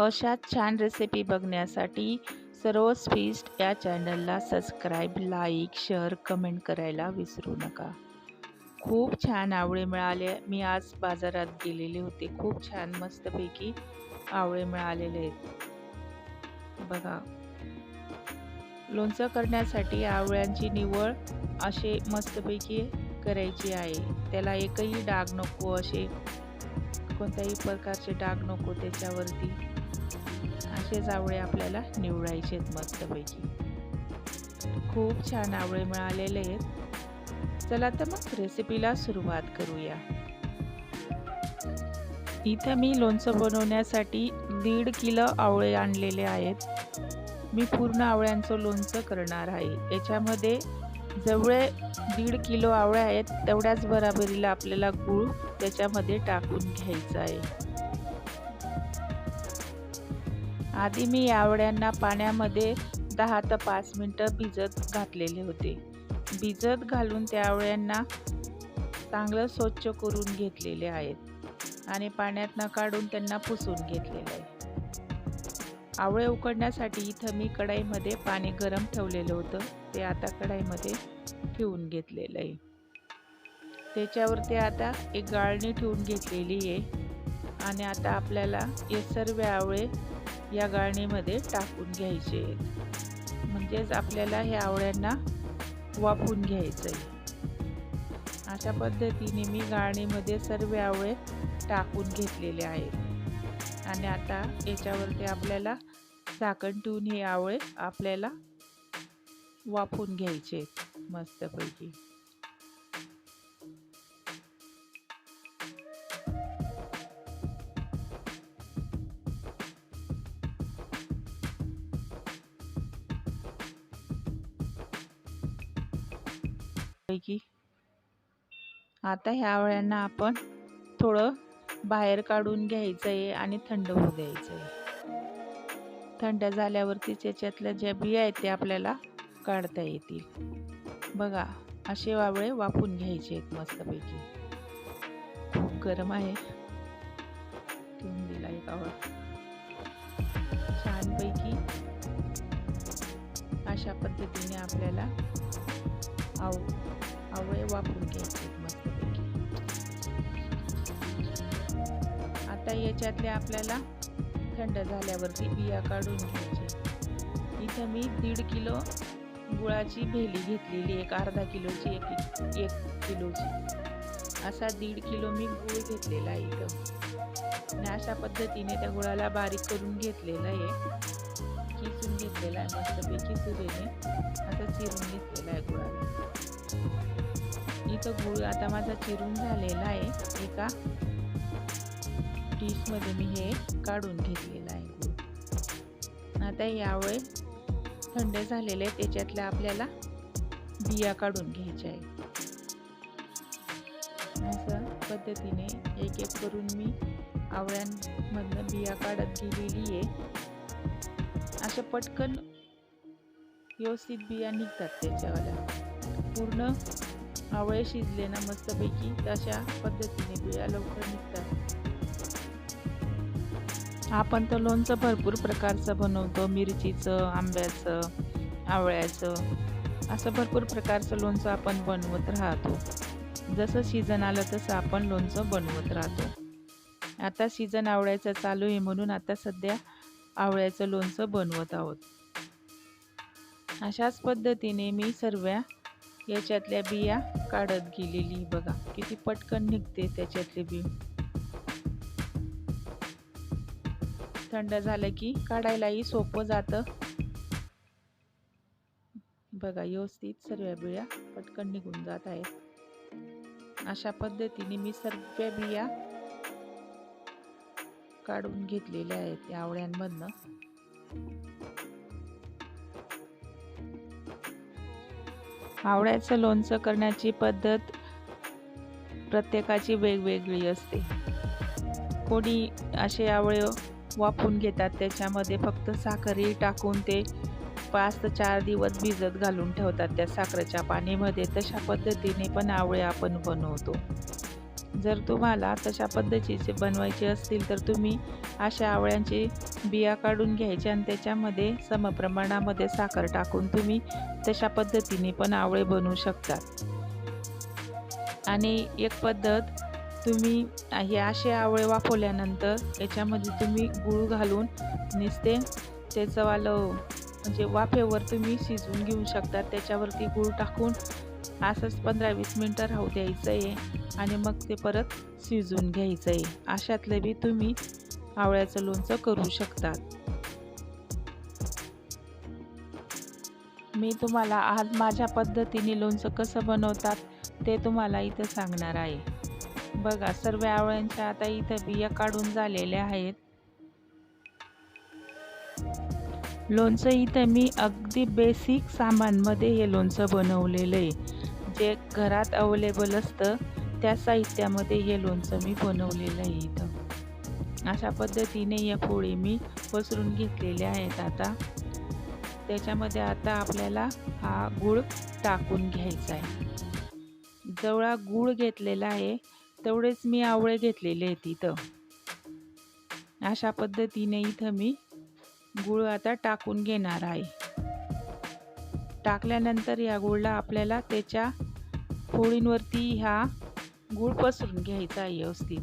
अशाच छान रेसिपी बघण्यासाठी सरोज फिस्ट या चॅनलला सबस्क्राईब लाईक शेअर कमेंट करायला विसरू नका. खूप छान आवळे मिळाले. मी आज बाजारात गेलेले होते. खूप छान मस्तपैकी आवळे मिळालेले आहेत. बघा. लोणचं करण्यासाठी आवळ्यांची निवड असे मस्तपैकी करायची आहे. त्याला एकही डाग नको असे कोणत्याही प्रकारचे डाग नको त्याच्यावरती. असेच आवळे आपल्याला निवडायचे आहेत मस्तपैकी. खूप छान आवळे मिळालेले आहेत. चला तर मग रेसिपीला सुरुवात करूया. इथं मी लोणचं बनवण्यासाठी दीड किलो आवळे आणलेले आहेत. मी पूर्ण आवळ्यांचं लोणचं करणार आहे. याच्यामध्ये जेवढे दीड किलो आवळे आहेत. तेवढ्याच बराबरीला आपल्याला गूळ त्याच्यामध्ये टाकून घ्यायचं आहे. आधी मी या पाण्यामध्ये दहा ते पाच मिनटं भिजत घातलेले होते. भिजत घालून त्या आवळ्यांना चांगलं स्वच्छ करून घेतलेले आहेत आणि पाण्यातनं काढून त्यांना पुसून घेतलेलं आहे. आवळे उकडण्यासाठी इथं मी कढाईमध्ये पाणी गरम ठेवलेलं होतं. ते आता कढाईमध्ये ठेवून घेतलेलं आहे. त्याच्यावरती आता एक गाळणी ठेवून घेतलेली आहे. आणि आता आपल्याला हे सर्व आवळे या गाळणीमध्ये टाकून घ्यायचे. आहेत म्हणजेच आपल्याला ह्या आवळ्यांना वाफून घ्यायचं आहे अशा पद्धतीने मी गाळणीमध्ये सर्व आवळे टाकून घेतलेले आहेत. आणि आता याच्यावरती आपल्याला झाकण ठेवून हे आवळे आपल्याला वाफून घ्यायचे आहेत मस्तपैकी. पैकी. आता ह्या आवळ्यांना आपण थोडं बाहेर काढून घ्यायचं आहे आणि थंड होऊ द्यायचं आहे थंड झाल्यावरती त्याच्यातल्या ज्या बिया आहेत त्या आपल्याला काढता येतील. बघा असे वावळे वाफून घ्यायचे आहेत मस्तपैकी. खूप गरम आहे. ठेवून दिला एक आवळा छानपैकी अशा पद्धतीने आपल्याला आव आवळे वापरून घ्यायचे मस्तपैकी. आता याच्यातल्या आपल्याला थंड झाल्यावरती बिया काढून घ्यायचे. इथं मी दीड किलो गुळाची भेली घेतलेली एक अर्धा किलोची एक एक किलोची. असा दीड किलो मी गुळ घेतलेला आहे इथं. आणि अशा पद्धतीने त्या गुळाला बारीक करून घेतलेला आहे. किसून घेतलेला आहे. मस्तपैकी सुरेने आता चिरून घेतलेला आहे गुळाला. इथं गुळ आता माझा चिरून झालेला आहे. एका डिशमध्ये मी हे काढून घेतलेलं आहे गुळ. आता यावेळी थंड झालेले त्याच्यातल्या आपल्याला बिया काढून घ्यायच्या आहे असं पद्धतीने एक एक करून मी आवळ्यांमधनं बिया काढत गेलेली आहे. अशा पटकन व्यवस्थित बिया निघतात त्याच्यावाल्या. पूर्ण आवळे शिजले ना मस्तपैकी तशा पद्धतीने बिया लवकर निघतात. आपण तर लोणचं भरपूर प्रकारचं बनवतो मिरचीचं आंब्याचं आवळ्याचं असं भरपूर प्रकारचं लोणचं आपण बनवत राहतो. जसं सीझन आलं तसं आपण लोणचं बनवत राहतो. आता सीझन आवळ्याचं चालू आहे म्हणून आता सध्या आवळ्याचं लोणचं बनवत आहोत. अशाच पद्धतीने मी सर्व याच्यातल्या बिया काढत गेलेली बघा. किती पटकन निघते त्याच्यातले बी थंड झालं की काढायलाही सोपं जातं. बघा व्यवस्थित सर्व बिया पटकन निघून जात आहेत. अशा पद्धतीने मी सर्व बिया काढून घेतलेल्या आहेत त्या आवळ्यांमधनं. आवळ्याचं लोणचं करण्याची पद्धत प्रत्येकाची वेगवेगळी असते. कोणी असे आवळे वाफून घेतात त्याच्यामध्ये फक्त साखरही टाकून ते पाच ते चार दिवस भिजत घालून ठेवतात त्या साखरेच्या पाणीमध्ये. तशा पद्धतीने पण आवळे आपण बनवतो. जर तुम्हाला तशा पद्धतीचे बनवायचे असतील तर तुम्ही अशा आवळ्यांची बिया काढून घ्यायच्या आणि त्याच्यामध्ये समप्रमाणामध्ये साखर टाकून तुम्ही तशा पद्धतीने पण आवळे बनवू शकतात आणि एक पद्धत तुम्ही हे असे आवळे वाफवल्यानंतर याच्यामध्ये तुम्ही गूळ घालून नुसते त्याचंवालं म्हणजे वाफेवर तुम्ही शिजवून घेऊ शकता. त्याच्यावरती गूळ टाकून असंच पंधरा वीस मिनटं राहू द्यायचं आहे आणि मग ते परत शिजवून घ्यायचं आहे अशातलं बी तुम्ही आवळ्याचं लोणचं करू शकतात. मी तुम्हाला आज माझ्या पद्धतीने लोणचं कसं बनवतात ते तुम्हाला इथं सांगणार आहे. बघा सर्व आवळ्यांच्या आता इथं बिया काढून झालेल्या आहेत. लोणचं इथं मी अगदी बेसिक सामानमध्ये हे लोणचं बनवलेलं आहे. जे घरात अवेलेबल असतं त्या साहित्यामध्ये हे लोणचं मी बनवलेलं आहे इथं. अशा पद्धतीने या पोळी मी पसरून घेतलेल्या आहेत आता. त्याच्यामध्ये आता आपल्याला हा गूळ टाकून घ्यायचा आहे. जवळा गूळ घेतलेला आहे तेवढेच मी आवळे घेतलेले आहेत इथं. अशा पद्धतीने इथं मी गूळ आता टाकून घेणार आहे. टाकल्यानंतर या गुळला आपल्याला त्याच्या फोळींवरती ह्या गूळ पसरून घ्यायचा व्यवस्थित.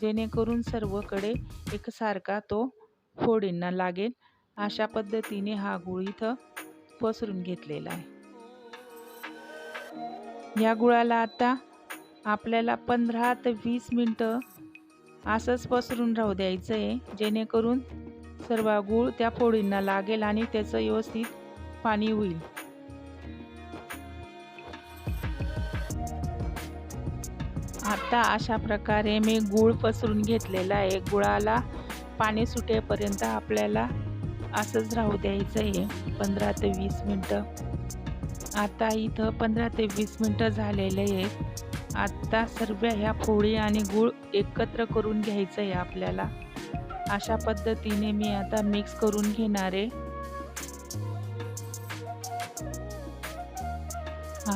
जेणेकरून सर्वकडे एकसारखा तो फोडींना लागेल. अशा पद्धतीने हा गूळ इथं पसरून घेतलेला आहे. या गुळाला आता आपल्याला पंधरा ते वीस मिनटं असंच पसरून राहू द्यायचं आहे जेणेकरून सर्व गूळ त्या फोडींना लागेल आणि त्याचं व्यवस्थित पाणी होईल. आता अशा प्रकारे मी गूळ पसरून घेतलेला आहे. गुळाला पाणी सुटेपर्यंत आपल्याला असंच राहू द्यायचं आहे. पंधरा ते वीस मिनटं. आता इथं पंधरा ते वीस मिनटं झालेले आहे आत्ता सर्व ह्या फोडी आणि गूळ एकत्र करून घ्यायचं आहे आपल्याला. अशा पद्धतीने मी आता मिक्स करून घेणार आहे.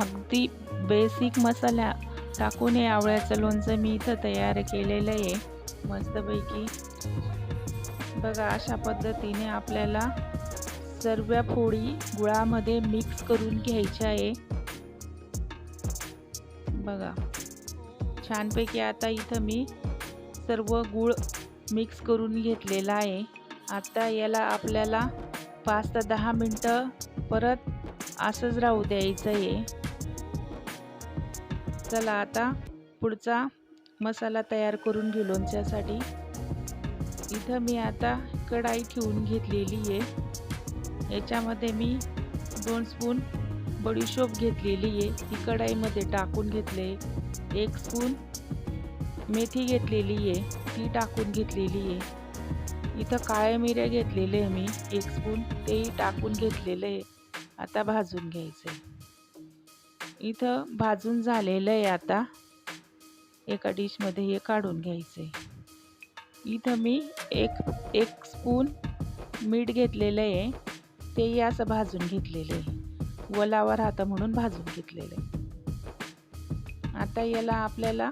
अगदी बेसिक मसाला टाकून हे आवळ्याचं लोणचं मी इथं तयार केलेलं आहे मस्तपैकी. बघा अशा पद्धतीने आपल्याला सर्व फोडी गुळामध्ये मिक्स करून घ्यायच्या आहे. बघा छानपैकी आता इथं मी सर्व गूळ मिक्स करून घेतलेला आहे. आता याला आपल्याला पाच ते दहा मिनटं परत असंच राहू द्यायचं आहे. चला आता पुढचा मसाला तयार करून घेऊ लोणच्यासाठी इथं मी आता कढाई ठेवून घेतलेली आहे. याच्यामध्ये मी दोन स्पून बडीशोप घेतलेली आहे. ती कढाईमध्ये टाकून घेतले. एक स्पून मेथी घेतलेली आहे. ती टाकून घेतलेली आहे. इथं काळे मिरे घेतलेले आहे मी. एक स्पून तेही टाकून घेतलेलं आहे. आता भाजून घ्यायचं आहे इथं भाजून झालेलं आहे आता. एका डिशमध्ये हे काढून घ्यायचं आहे इथं मी एक एक स्पून मीठ घेतलेलं आहे. तेही असं भाजून घेतलेलं आहे. वलावर राहतं म्हणून भाजून घेतलेलं आहे. आता याला आपल्याला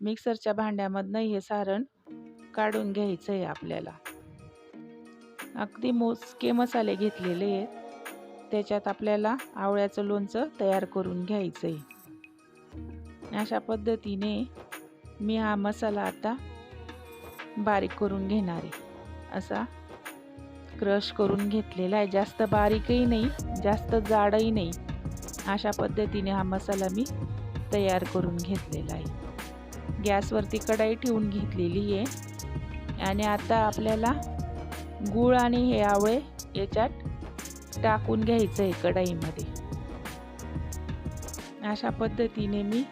मिक्सरच्या भांड्यामधनं हे सारण काढून घ्यायचं आहे आपल्याला. अगदी मोजके मसाले घेतलेले आहेत. त्याच्यात आपल्याला आवळ्याचं लोणचं तयार करून घ्यायचं आहे अशा पद्धतीने मी हा मसाला आता बारीक करून घेणार आहे. असा क्रश करून घेतलेला आहे. जास्त बारीकही नाही जास्त जाडही नाही. अशा पद्धतीने हा मसाला मी तयार करून घेतलेला आहे. गॅसवरती कढाई ठेवून घेतलेली आहे. आणि आता आपल्याला गूळ आणि हे आवळे याच्यात टाकून घ्यायचं आहे कढाईमध्ये. अशा पद्धतीने मी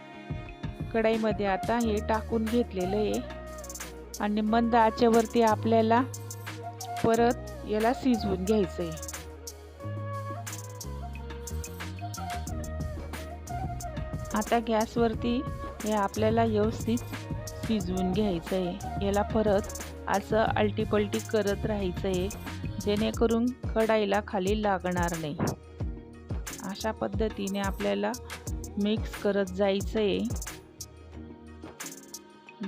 कढाईमध्ये आता हे टाकून घेतलेलं आहे. आणि मंद आचेवरती आपल्याला परत याला शिजवून घ्यायचं आहे आता गॅसवरती हे आपल्याला व्यवस्थित शिजवून घ्यायचं आहे याला परत असं अल्टीपल्टी करत राहायचं आहे जेणेकरून कढाईला खाली लागणार नाही. अशा पद्धतीने आपल्याला मिक्स करत जायचं आहे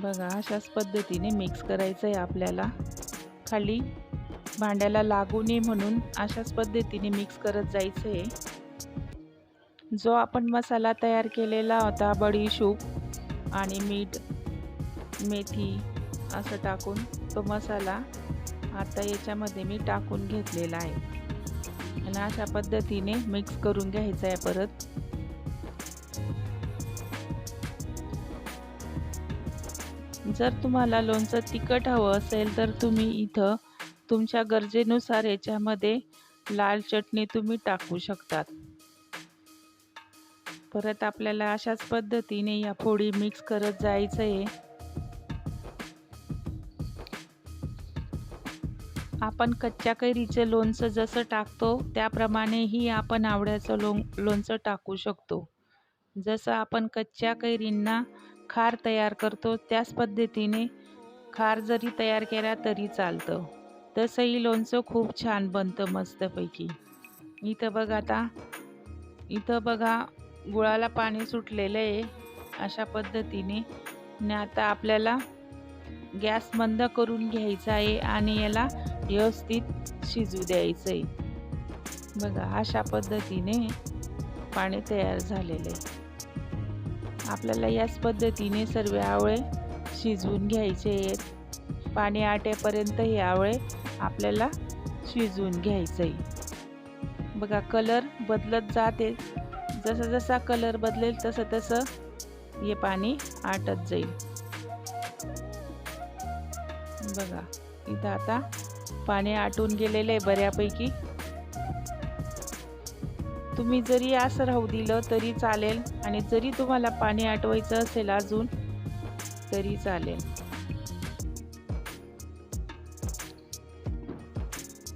बघा अशाच पद्धतीने मिक्स करायचं आहे आपल्याला. खाली भांड्याला लागू नये म्हणून अशाच पद्धतीने मिक्स करत जायचं आहे जो आपण मसाला तयार केलेला होता बडीशूप आणि मीठ मेथी असं टाकून तो मसाला आता याच्यामध्ये मी टाकून घेतलेला आहे. आणि अशा पद्धतीने मिक्स करून घ्यायचं आहे परत. जर तुम्हाला लोणचं तिखट हवं असेल तर तुम्ही इथं तुमच्या गरजेनुसार याच्यामध्ये लाल चटणी तुम्ही टाकू शकतात. परत आपल्याला अशाच पद्धतीने या फोडी मिक्स करत जायचं आहे आपण कच्च्या कैरीचं लोणचं जसं टाकतो त्याप्रमाणेही आपण आवड्याचं लो लोणचं टाकू शकतो. जसं आपण कच्च्या कैरींना खार तयार करतो त्याच पद्धतीने खार जरी तयार केला तरी चालतं. तसंही लोणचं खूप छान बनतं मस्तपैकी. इथं बघा आता इथं बघा गुळाला पाणी सुटलेलं आहे. अशा पद्धतीने आणि आता आपल्याला गॅस मंद करून घ्यायचा आहे आणि याला व्यवस्थित शिजू द्यायचं आहे. बघा अशा पद्धतीने पाणी तयार झालेलं आहे. आपल्याला याच पद्धतीने सर्व आवळे शिजवून घ्यायचे आहेत. पाणी आटेपर्यंत हे आवळे आपल्याला शिजवून घ्यायचं आहे. बघा कलर बदलत जाते. जसा जसा कलर बदलेल तसं तसं हे पाणी आटत जाईल. बघा इथं आता पाणी आटून गेलेलं आहे बऱ्यापैकी. तुम्ही जरी असं राहू दिलं तरी चालेल आणि जरी तुम्हाला पाणी आटवायचं असेल अजून तरी चालेल.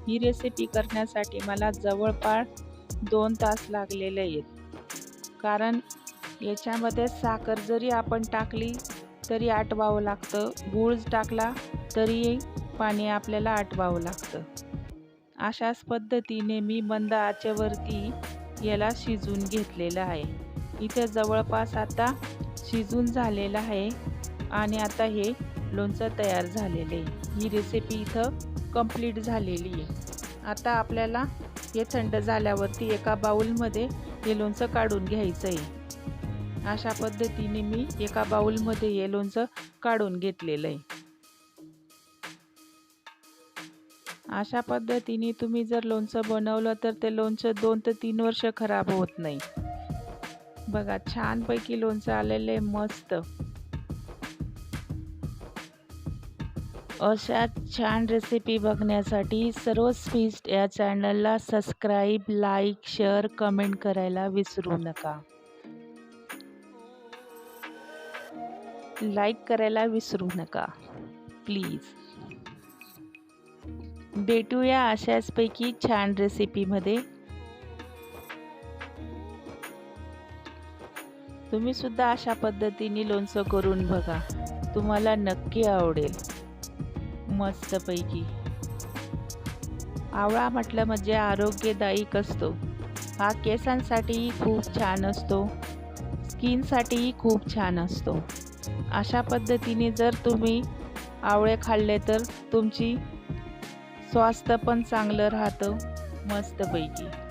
ही रेसिपी करण्यासाठी मला जवळपास दोन तास लागलेले आहेत. कारण याच्यामध्ये साखर जरी आपण टाकली तरी आटवावं लागतं. गूळ टाकला तरी पाणी आपल्याला आटवावं लागतं. अशाच पद्धतीने मी मंद आचेवरती याला शिजून घेतलेलं आहे. इथे जवळपास आता शिजून झालेलं आहे आणि आता हे लोणचं तयार झालेलं आहे. ही रेसिपी इथं कंप्लीट झालेली आहे. आता आपल्याला हे थंड झाल्यावरती एका बाऊलमध्ये हे लोणचं काढून घ्यायचं आहे अशा पद्धतीने मी एका बाऊलमध्ये हे लोणचं काढून घेतलेलं आहे. अशा पद्धतीने तुम्ही जर लोणचं बनवलं तर ते लोणचं दोन ते तीन वर्ष खराब होत नाही. बघा छानपैकी लोणचं आलेले मस्त. अशा छान रेसिपी बघण्यासाठी सर्व फिस्ट या चॅनलला सबस्क्राईब लाईक शेअर कमेंट करायला विसरू नका. लाईक करायला विसरू नका प्लीज भेटूया अशाचपैकी छान रेसिपीमध्ये तुम्ही सुद्धा अशा पद्धतीने लोणचं करून बघा. तुम्हाला नक्की आवडेल. मस्तपैकी. आवळा म्हटलं म्हणजे आरोग्यदायक असतो. हा केसांसाठीही खूप छान असतो. स्किनसाठीही खूप छान असतो. अशा पद्धतीने जर तुम्ही आवळे खाल्ले तर तुमची स्वास्थ्य पण चांगलं राहतं मस्तपैकी.